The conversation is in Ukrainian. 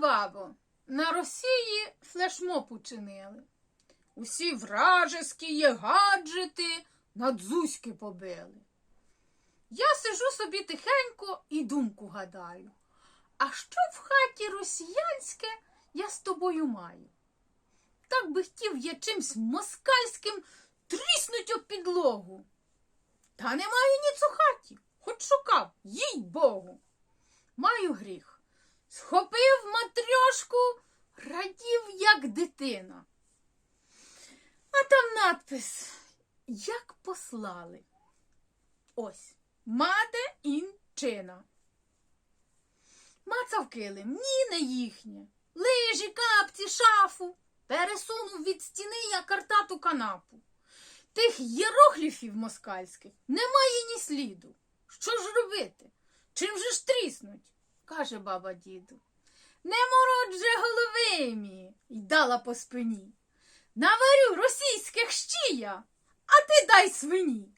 Бабо, на Росії флешмоб учинили. Усі вражеські є гаджети над Зузьки побили. Я сижу собі тихенько і думку гадаю. А що в хаті росіянське я з тобою маю? Так би хотів я чимсь москальським тріснуть об підлогу. Та немає ніц у хаті, хоч шукав, їй Богу. Маю гріх. Схопив матрьошку, радів, як дитина. А там надпис, як послали. Ось, маде інчина. Мацав килим, ні, не їхнє. Лижі, капці, шафу. Пересунув від стіни я картату канапу. Тих єрогліфів москальських немає ні сліду. Що ж робити? Чим же ж тріснуть? Каже баба діду. Не морочь же голови мі, й дала по спині. Наварю російських щія, а ти дай свині.